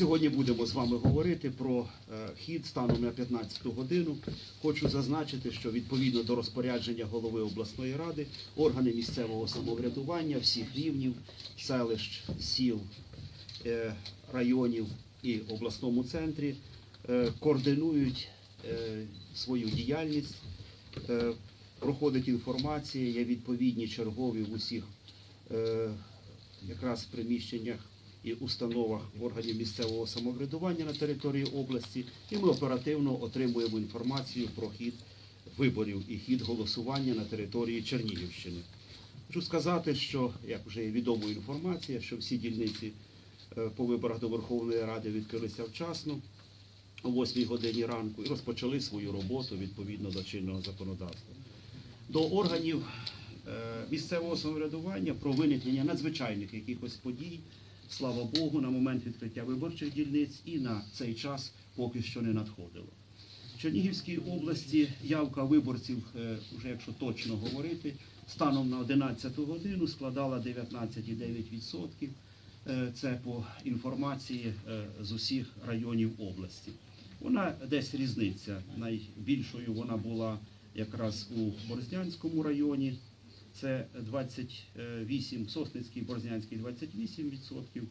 Сьогодні будемо з вами говорити про е, хід станом на 15 годину. Хочу зазначити, що відповідно до розпорядження голови обласної ради органи місцевого самоврядування всіх рівнів, селищ, сіл, е, районів і обласному центрі е, координують свою діяльність. Проходить інформація, є відповідні чергові в усіх якраз приміщеннях і установах органів місцевого самоврядування на території області, і ми оперативно отримуємо інформацію про хід виборів і хід голосування на території Чернігівщини. Хочу сказати, що як вже є відома інформація, що всі дільниці е, по виборах до Верховної Ради відкрилися вчасно о 8 годині ранку і розпочали свою роботу відповідно до чинного законодавства. До органів е, місцевого самоврядування про виникнення надзвичайних якихось подій, слава Богу, на момент відкриття виборчих дільниць і на цей час поки що не надходило. В Чернігівській області явка виборців, е, вже якщо точно говорити, станом на 11 годину складала 19,9%. Е, Це по інформації е, з усіх районів області. Вона десь різниця. Найбільшою вона була якраз у Борзнянському районі. Це 28, Сосницький, Борзнянський 28%.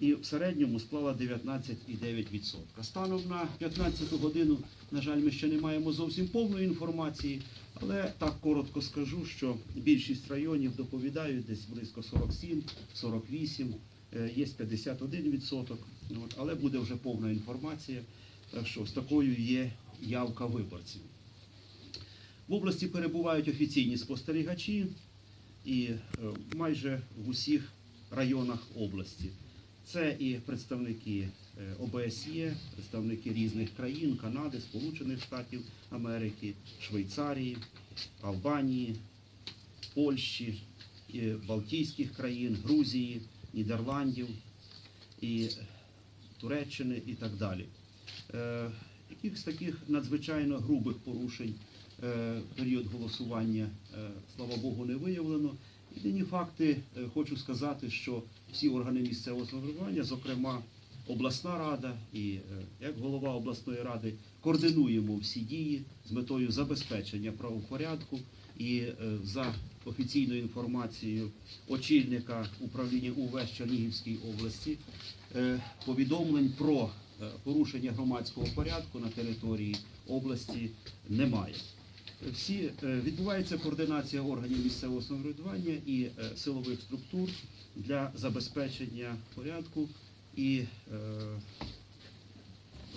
І в середньому склала 19,9%. Станом на 15 годину, на жаль, ми ще не маємо зовсім повної інформації, але так коротко скажу, що більшість районів доповідають десь близько 47, 48, е, є 51%. Але буде вже повна інформація, так що з такою є явка виборців. В області перебувають офіційні спостерігачі і е, майже в усіх районах області. Це і представники е, ОБСЄ, представники різних країн, Канади, Сполучених Штатів Америки, Швейцарії, Албанії, Польщі, Балтійських країн, Грузії, Нідерландів і Туреччини і так далі. Е, Якихось таких надзвичайно грубих порушень період голосування, е, слава Богу, не виявлено. Єдині факти е, хочу сказати, що всі органи місцевого самоврядування, зокрема обласна рада і е, як голова обласної ради, координуємо всі дії з метою забезпечення правопорядку і е, за офіційною інформацією очільника управління УВС Чернігівській області е, повідомлень про е, порушення громадського порядку на території області немає. Всі е, відбувається координація органів місцевого самоврядування і е, силових структур для забезпечення порядку. І е,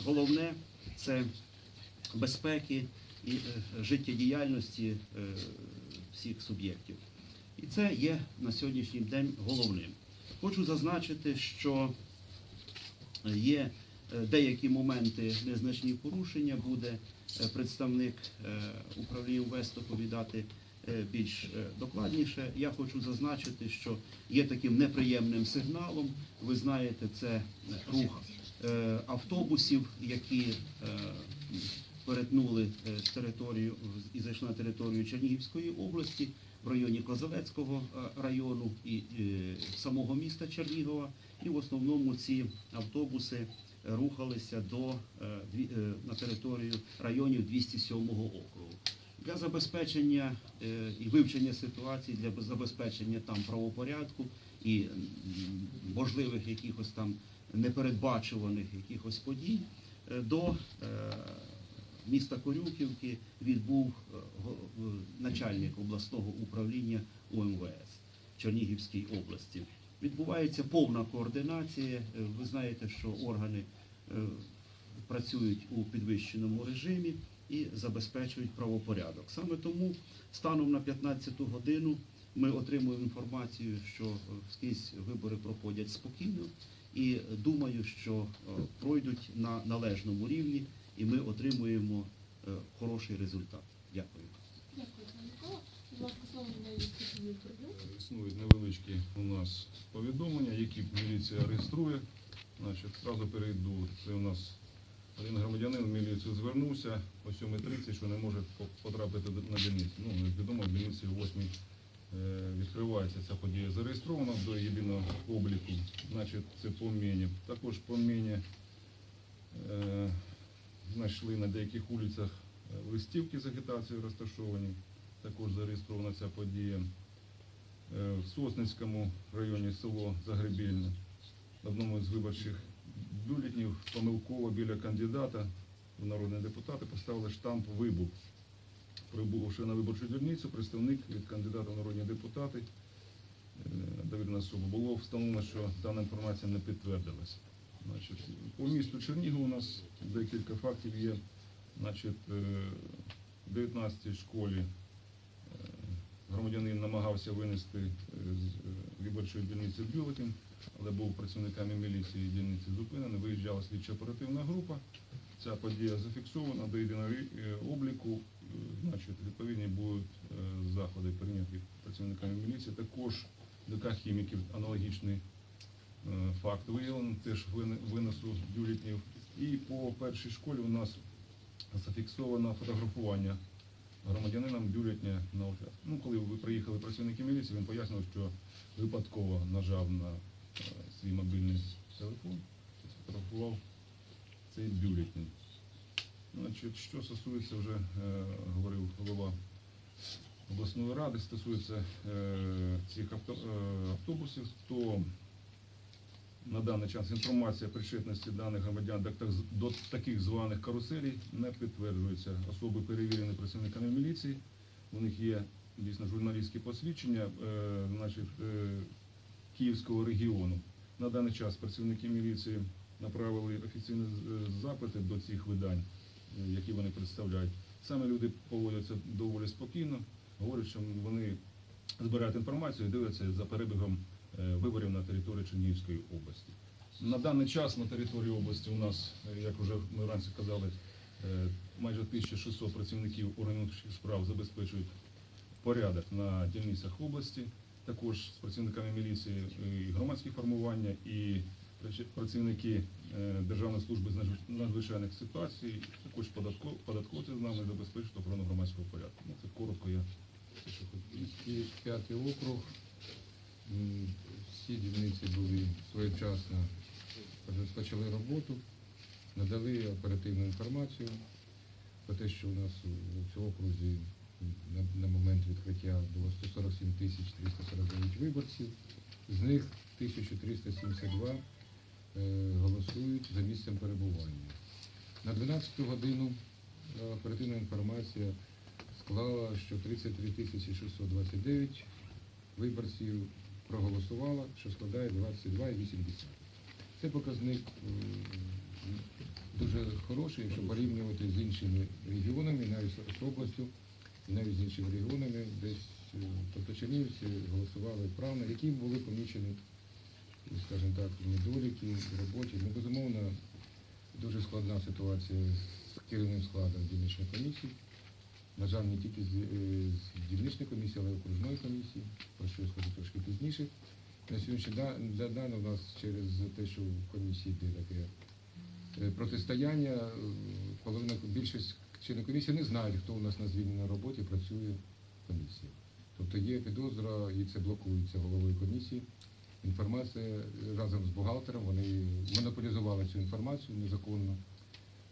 головне це безпеки і життєдіяльності всіх суб'єктів. І це є на сьогоднішній день головним. Хочу зазначити, що є деякі моменти незначні порушення, буде представник е, управління УВЕС доповідати е, більш е, докладніше. Я хочу зазначити, що є таким неприємним сигналом. Ви знаєте, це е, рух е, автобусів, які е, перетнули е, територію і зайшли на територію Чернігівської області в районі Козелецького е, району і е, самого міста Чернігова. І в основному ці автобуси рухалися до, е, е, на територію районів 207 округу. Для забезпечення е, і вивчення ситуації, для забезпечення там правопорядку і можливих якихось там непередбачуваних якихось подій до міста Корюківки відбув начальник обласного управління УМВС в Чернігівській області. Відбувається повна координація. Е, Ви знаєте, що органи е, працюють у підвищеному режимі і забезпечують правопорядок. Саме тому станом на 15-ту годину ми отримуємо інформацію, що е, скрізь вибори проходять спокійно, і думаю, що пройдуть на належному рівні, і ми отримуємо хороший результат. Дякую, Існують невеличкі у нас повідомлення, які міліція реєструє. Значить, одразу перейду. Це у нас один громадянин в міліцію звернувся о 7.30, що не може потрапити на дільницю. Ну, відомо, в дільниці о 8 е, відкривається ця подія зареєстрована до єдиного обліку, значить це по Мені. Також по Мені е, знайшли на деяких вулицях е, листівки з агітацією розташовані, також зареєстрована ця подія. Е, В Сосницькому районі село Загребільне в одному з виборчих бюлетнів помилково біля кандидата в народні депутати поставили штамп вибух. Прибувши на виборчу дільницю, представник від кандидата в народні депутати е, довірена особа було встановлено, що дана інформація не підтвердилася. Значить, по місту Чернігів у нас декілька фактів є. Значить, е, в 19-й школі громадянин намагався винести е, з е, виборчої дільниці бюлетень, але був працівниками міліції дільниці зупинений, виїжджала слідча оперативна група. Ця подія зафіксована до єдиного е, обліку. Значить, відповідні будуть заходи прийняті працівниками міліції. Також ДК хіміків аналогічний факт виявлений, теж вин- виносу бюлетнів. І по першій школі у нас зафіксовано фотографування громадянином бюлетня на участку. Ну, коли ви приїхали працівники міліції, він пояснив, що випадково нажав на е, свій мобільний телефон, сфотографував цей бюлетень. Значить, що стосується вже, е, говорив голова обласної ради, стосується е, цих е, автобусів, то на даний час інформація причетності даних громадян до, таких званих каруселей не підтверджується. Особи перевірені працівниками міліції. У них є дійсно журналістські посвідчення е, значить, е, Київського регіону. На даний час працівники міліції направили офіційні е, запити до цих видань, які вони представляють. Саме люди поводяться доволі спокійно, говорять, що вони збирають інформацію дивляться за перебігом виборів на території Чернігівської області. На даний час на території області у нас, е, як вже ми вранці казали, е, майже 1600 працівників органів справ забезпечують порядок на дільницях області. Також з працівниками міліції е, і громадські формування, і працівники е, Державної служби з надзвичайних ситуацій, також податко- податковці з нами забезпечують охорону громадського порядку. Ну, це коротко я п'ятий округ. Всі дільниці були своєчасно розпочали роботу, надали оперативну інформацію про те, що у нас у цьому окрузі на, момент відкриття було 147 тисяч 349 виборців, з них 1372 е, голосують за місцем перебування. На 12 годину е, оперативна інформація склала, що 33 629 виборців проголосувало, що складає 22,8. Це показник дуже хороший, якщо порівнювати з іншими регіонами, навіть з областю, навіть з іншими регіонами, десь, е, тобто чернігівці голосували правильно, які були помічені, скажімо так, недоліки в роботі. Ну, безумовно, дуже складна ситуація з керівним складом дільничної комісії. На жаль, не тільки з, е, з дільничної комісії, але й окружної комісії, про що я скажу трошки пізніше. На сьогоднішній день у нас через те, що в комісії йде таке е, протистояння, е, половина більшість членів комісії не знають, хто у нас на звільненій роботі працює в комісії. Тобто є підозра, і це блокується головою комісії. Інформація разом з бухгалтером, вони монополізували цю інформацію незаконно,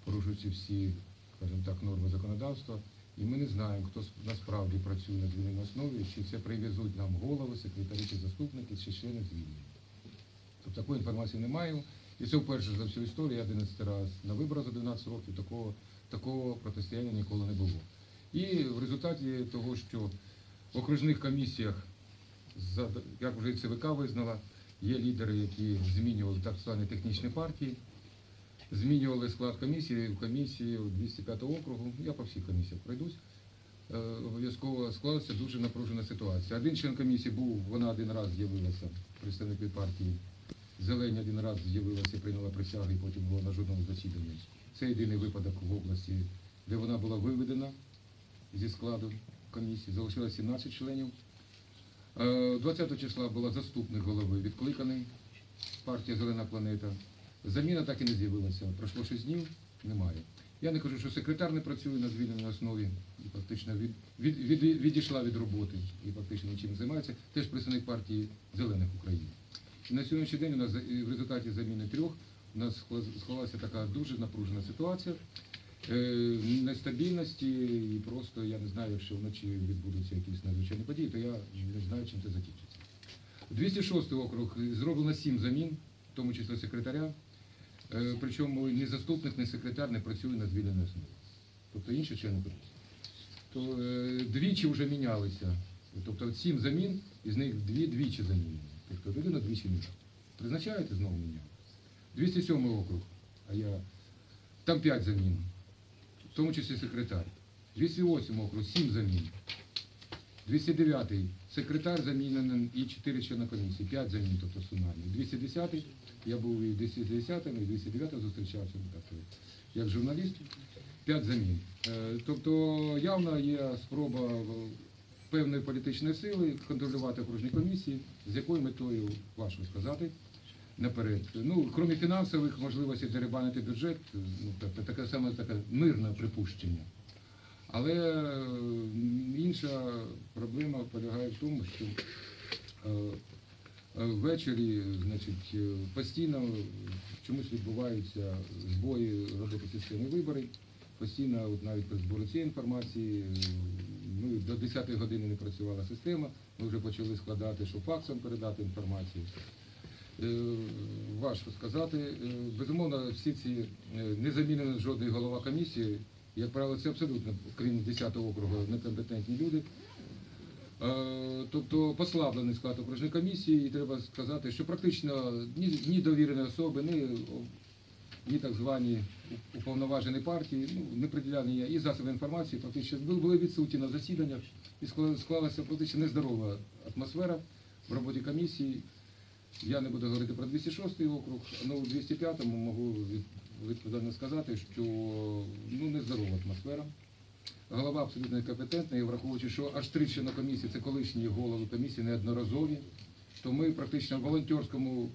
порушуючи всі, скажімо так, норми законодавства. І ми не знаємо, хто насправді працює на звільненій основі, чи це привезуть нам голови, секретарі чи заступники, чи члени звільнення. Тобто такої інформації немає. І це вперше за всю історію, я 11 раз на виборах за 12 років такого, такого протистояння ніколи не було. І в результаті того, що в окружних комісіях, як вже і ЦВК визнала, є лідери, які змінювали так звані технічні партії, змінювали склад комісії, в комісії 205 округу, я по всіх комісіях пройдусь, е, обов'язково склалася дуже напружена ситуація. Один член комісії був, вона один раз з'явилася, представник від партії Зелені один раз з'явилася, прийняла присягу і потім була на жодному засіданні. Це єдиний випадок в області, де вона була виведена зі складу комісії. Залишилося 17 членів. Е, 20 числа була заступник голови відкликаний, партія Зелена планета. Заміна так і не з'явилася. Пройшло 6 днів, немає. Я не кажу, що секретар не працює на звільненій основі і фактично від, від, від, відійшла від роботи і фактично нічим не займається. Теж представник партії Зелених України. І на сьогоднішній день у нас в результаті заміни трьох у нас скла- склалася така дуже напружена ситуація. Е, нестабільності і просто я не знаю, якщо вночі відбудуться якісь надзвичайні події, то я не знаю, чим це закінчиться. 206 округ зроблено 7 замін, в тому числі секретаря. Е, Причому ні заступник, ні секретар не працює на звільненій основі. Тобто інші члени комісії. То е, двічі вже мінялися. Тобто сім замін, із них дві двічі замінені. Тобто людина двічі міняла. Призначаєте знову міняли. 207 округ, а я там 5 замін, в тому числі секретар. 208 округ, 7 замін. 209 секретар замінений і 4 члени комісії, 5 замін, тобто сумарно. 210 я був і 210 і 209 зустрічався як журналіст, 5 замін. Е, Тобто явно є спроба певної політичної сили контролювати окружні комісії, з якою метою важко сказати наперед. Ну, крім фінансових можливостей дерибанити бюджет, ну, таке саме таке мирне припущення. Але е, інша проблема полягає в тому, що е, е, ввечері значить, постійно чомусь відбуваються збої роботи системи виборів. Постійно, от навіть при збору цієї інформації, ну, до 10-ї години не працювала система, ми вже почали складати, щоб факсом передати інформацію. Важко сказати. Безумовно, всі ці не замінено жодний голова комісії. Як правило, це абсолютно, крім 10-го округу, некомпетентні люди. Е, Тобто послаблений склад окружної комісії, і треба сказати, що практично ні, ні довірені особи, ні, ні так звані уповноважені партії, ну, не приділяні і засоби інформації, фактично були- відсутні на засіданнях, і склалася фактично нездорова атмосфера в роботі комісії. Я не буду говорити про 206 округ, але у 205-му можу відповідально сказати, що ну, нездорова атмосфера. Голова абсолютно некомпетентний, і враховуючи, що аж три члени комісії це колишні голови комісії неодноразові, то ми практично в волонтерському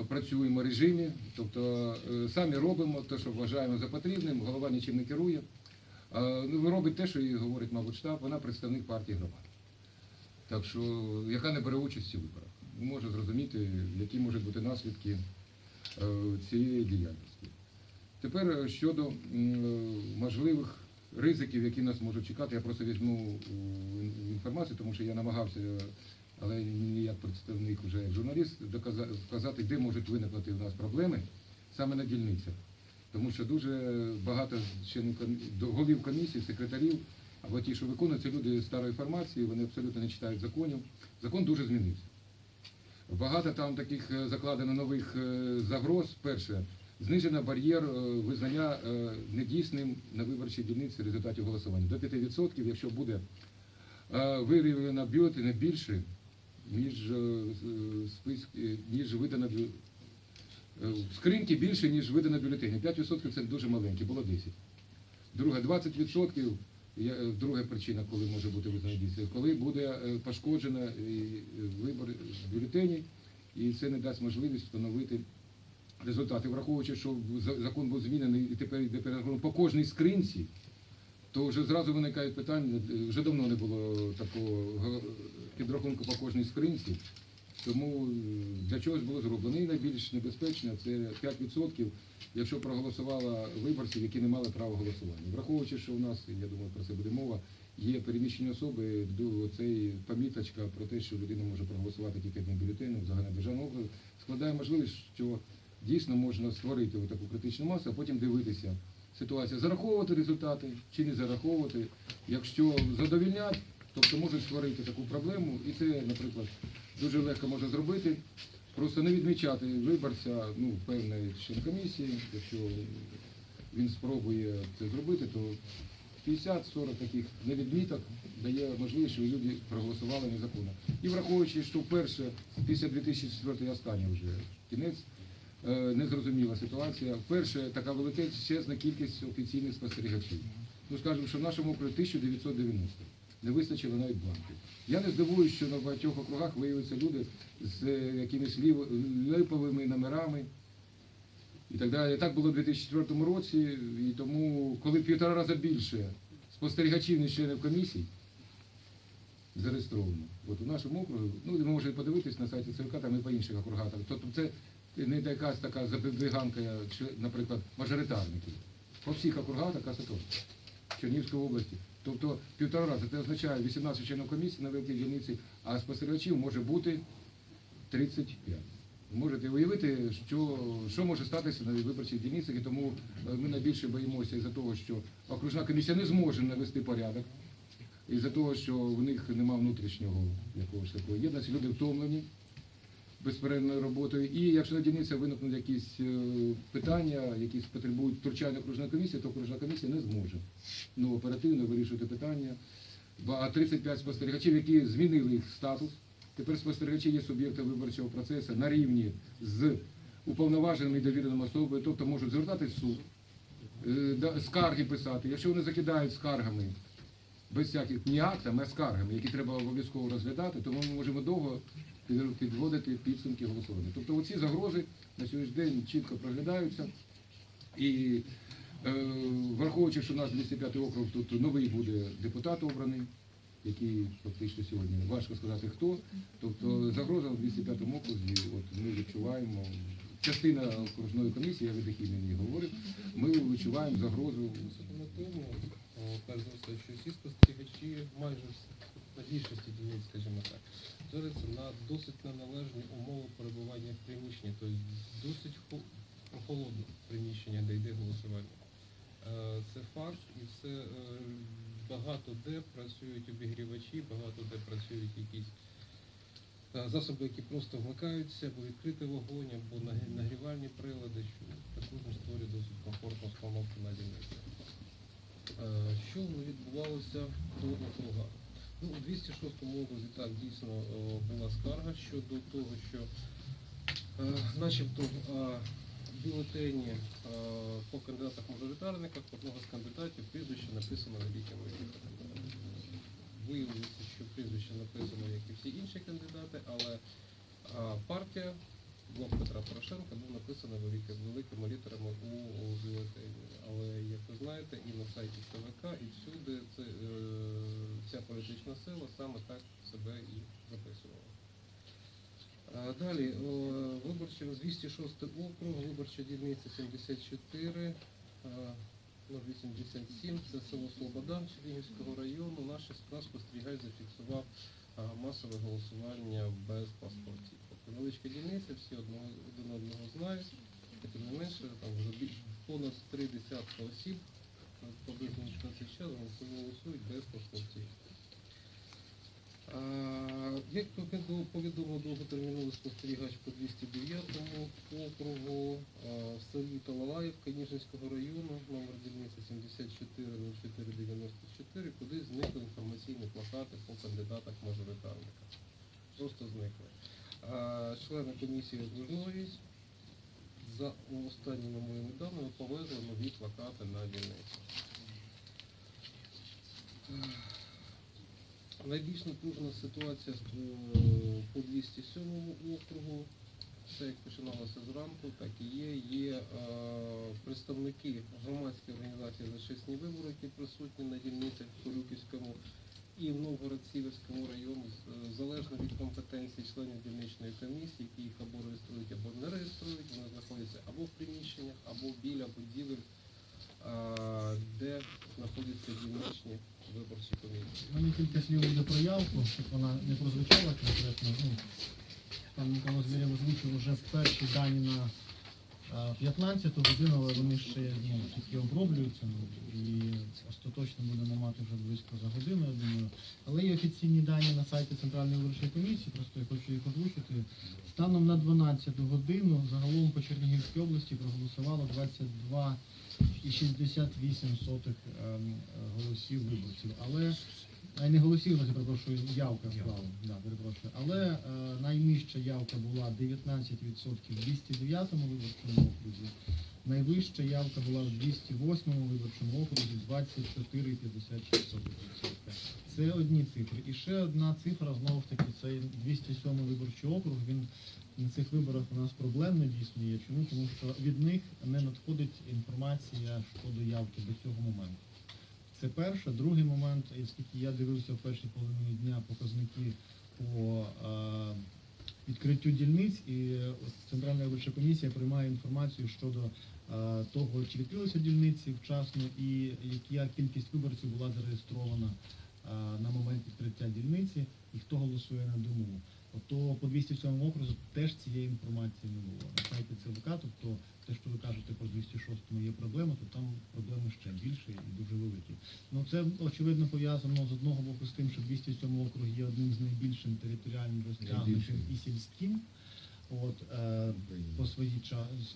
е, працюємо режимі, тобто е, самі робимо те, що вважаємо за потрібним, голова нічим не керує. Ну, робить те, що і говорить, мабуть, штаб, вона представник партії громад. Так що, яка не бере участь у виборах. Може зрозуміти, які можуть бути наслідки е, цієї діяльності. Тепер е, щодо е, можливих ризиків, які нас можуть чекати, я просто візьму е, інформацію, тому що я намагався, але не як представник, вже як журналіст, вказати, де можуть виникнути в нас проблеми саме на дільницях. Тому що дуже багато членів голів комісій, секретарів, або ті, що виконують, це люди старої формації, вони абсолютно не читають законів. Закон дуже змінився. Багато там таких закладено нових загроз. Перше, знижено бар'єр е, визнання е, недійсним на виборчій дільниці результатів голосування. До 5%, якщо буде е, виявлено бюлетені більше, ніж списки, ніж видано скриньки більше, ніж видано бюлетенів. 5% це дуже маленьке, було 10. Друге, 20% е, друга причина, коли може бути визнана дійсною, коли буде пошкоджено вибор бюлетенів, і це не дасть можливість встановити результати. Враховуючи, що за- закон був змінений і тепер йде перерахунок по кожній скринці, то вже зразу виникають питання, вже давно не було такого підрахунку по кожній скринці. Тому е, для чогось було зроблено. І найбільш небезпечно це 5%, якщо проголосувало виборців, які не мали права голосування. Враховуючи, що у нас, я думаю, про це буде мова, є переміщені особи, цей поміточка про те, що людина може проголосувати тільки одним бюлетенем в загальнодержавному округу, складає можливість, що дійсно можна створити таку критичну масу, а потім дивитися ситуацію, зараховувати результати чи не зараховувати. Якщо задовільнять, тобто можуть створити таку проблему, і це, наприклад, дуже легко можна зробити. Просто не відмічати виборця, ну, певної член комісії, якщо він спробує це зробити, то 50-40 таких невідміток дає можливість, що люди проголосували незаконно. І враховуючи, що вперше після 2004 останній вже кінець, незрозуміла ситуація. Вперше така величезна кількість офіційних спостерігачів. Ну, скажімо, що в нашому окрузі 1990. Не вистачило навіть бланків. Я не здивуюсь, що на багатьох округах виявляться люди з е, якимись липовими номерами. і так далі. Так було в 2004 році, і тому, коли півтора рази більше спостерігачів, ніж членів комісій, зареєстровано. От у нашому округу, ну ви можете подивитись на сайті ЦВК, там і по інших округах. Тобто це не якась така запобіганка, чи, наприклад, мажоритарників. По всіх округах така ситуація. Чернігівської області. Тобто півтора рази це означає 18 членів комісії на великій дільниці, а спостерігачів може бути 35. Можете уявити, що, що може статися на виборчих дільницях, і тому е, ми найбільше боїмося із-за того, що окружна комісія не зможе навести порядок, із-за того, що в них немає внутрішнього якогось такої єдності, люди втомлені безперервною роботою. І якщо на дільниці виникнуть якісь е, питання, які потребують втручання окружної комісії, то окружна комісія не зможе ну, оперативно вирішувати питання. А 35 спостерігачів, які змінили їх статус, тепер спостерігачі є суб'єктом виборчого процесу на рівні з уповноваженими і довіреними особами, тобто можуть звертатись в суд, е, скарги писати. Якщо вони закидають скаргами без всяких ні актами, а скаргами, які треба обов'язково розглядати, то ми можемо довго підводити підсумки голосування. Тобто оці загрози на сьогоднішній день чітко проглядаються. І е, враховуючи, що у нас 205 округ, тут новий буде депутат обраний, який фактично сьогодні важко сказати хто. Тобто загроза в 205 окрузі, от ми відчуваємо. Частина окружної комісії, я від їх імені говорю, ми відчуваємо загрозу о, перш за все, що всі спостерігачі майже більшості дільниць, скажімо так, зоряться на досить неналежні умови перебування в приміщенні, тобто досить холодне приміщення, де йде голосування. Е, Це факт, і це е, багато де працюють обігрівачі, багато де працюють якісь е, засоби, які просто вмикаються, або відкритий вогонь, або нагрівальні прилади, що також створює досить комфортну обстановку на дільниці. Що відбувалося до округа? Ну, у 206 окрузі так дійсно е, була скарга щодо того, що е, начебто е, бюлетені по кандидатах-мажоритарниках одного з кандидатів прізвище написано великим великим. Виявилося, що прізвище написано, як і всі інші кандидати, але партія блок Петра Порошенка був написано великими, літерами у, у бюлетені. Але як ви знаєте, і на сайті ЦВК, і всюди це, е, ця політична сила саме так себе і записувала. Далі, о, виборчі 206 округ, виборча дільниця 74, а, ну, 87, це село Слобода Чернігівського району. Наш, спостерігач зафіксував масове голосування без паспортів. Тобто невеличка дільниця, всі одного, один одного знають, і тим не менше, там вже понад три десятки осіб, е, приблизно на цей час, голосують без паспортів. Як повідомив- довготерміновий спостерігач по 209 округу а, в селі Талалаївка Ніжинського району, номер дільниці 740494, куди зникли інформаційні плакати по кандидатах мажоритарника. Просто зникли. Члени комісії обернулись. За останніми моїми даними повезли нові плакати на дільницю. Найбільш напружена ситуація е, по 207 округу. Все як починалося зранку, так і є. Є е, представники громадської організації за чесні вибори, які присутні на дільницях в Корюківському і в Новгород-Сіверському районі, е, залежно від компетенції членів дільничної комісії, які їх або реєструють, або не реєструють, вони знаходяться або в приміщеннях, або біля будівель, де знаходяться дільничні виборчі комісії. У мене кілька слів буде про явку, щоб вона не прозвучала конкретно. Ну, там Микола Звірів озвучив вже перші дані на а, 15 годину, але вони ще ну, тільки оброблюються. Ну, і остаточно будемо мати вже близько за годину, я думаю. Але є офіційні дані на сайті Центральної виборчої комісії, просто я хочу їх озвучити. Станом на 12 годину загалом по Чернігівській області проголосувало 22,68 сотих ем, голосів виборців. Але не голосів, я перепрошую, явка склала. Да, перепрошую. Але е, найнижча явка була 19% в 209 виборчому окрузі. Найвища явка була в 208 виборчому окрузі 24,56%. Це одні цифри. І ще одна цифра, знову ж таки, це 207-й виборчий округ. Він на цих виборах у нас проблемно дійсно є. Чому? Тому що від них не надходить інформація щодо явки до цього моменту. Це перше. Другий момент, і оскільки я дивився в першій половині дня показники по е, відкриттю дільниць, і Центральна виборча комісія приймає інформацію щодо е, того, чи відкрилися дільниці вчасно, і яка кількість виборців була зареєстрована е, на момент відкриття дільниці, і хто голосує на дому. То по 207 окрузу теж цієї інформації не було. На сайті ЦВК, тобто те, що ви кажете про 206 є проблема, то там проблеми ще більші і дуже великі. Ну це очевидно пов'язано з одного боку з тим, що 207 округ є одним з найбільшим територіально розтягнутим і сільським. От, е, по своїй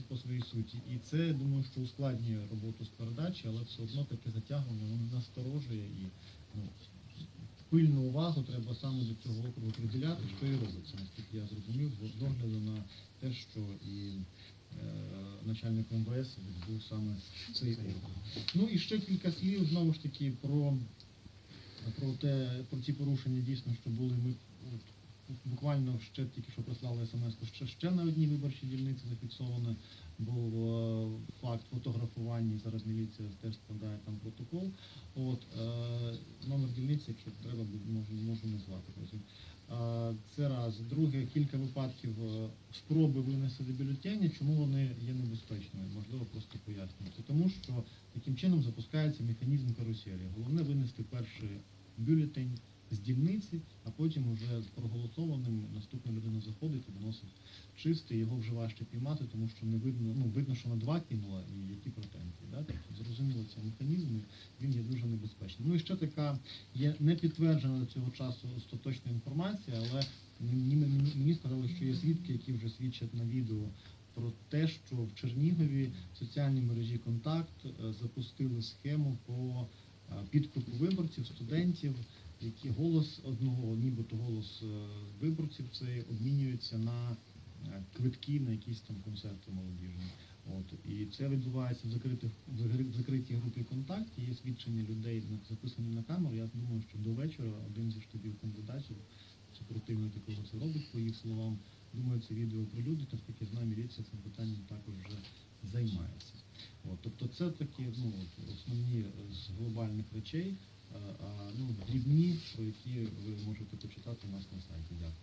по своїй суті. І це я думаю, що ускладнює роботу з передачі, але все одно таке затягування воно насторожує і ну, пильну увагу треба саме до цього округу приділяти, що і робиться, наскільки я зрозумів, з огляду на те, що і начальник МВС відбув саме цей округ. Ну і ще кілька слів знову ж таки про, про те, про ці порушення дійсно, що були ми буквально ще тільки що прислали смс, що ще на одній виборчій дільниці зафіксовано був е, і зараз міліція теж складає там протокол. От, е, номер дільниці, якщо треба, можу, можу назвати потім. Е, це раз. Друге, кілька випадків е, спроби винести бюлетені, чому вони є небезпечними, можливо, просто пояснювати. Тому що таким чином запускається механізм каруселі. Головне винести перший бюлетень з дільниці, а потім уже з проголосованим наступна людина заходить і виносить чистий, його вже важче піймати, тому що не видно, ну видно, що на два кинула і які претензії. Да? Тобто зрозуміло цей механізм, він є дуже небезпечним. Ну і ще така є не підтверджена цього часу остаточна інформація, але мені сказали, що є свідки, які вже свідчать на відео про те, що в Чернігові в соціальній мережі Контакт е, запустили схему по е, підкупу виборців, студентів, які голос одного, нібито голос е, виборців, це обмінюється на е, квитки на якісь там концерти молодіжні. От і це відбувається в закритих в закритій групі контакті. Є свідчення людей записані на камеру. Я думаю, що до вечора один зі штабів кандидатів супротивник якого це робить, по їх словам. Думаю, це відео прилюдить, оскільки знаю, міліція цим питанням також вже займається. От, тобто це такі ну, от, основні з глобальних речей, ну, дрібні, про які ви можете почитати у нас на сайті. Дякую.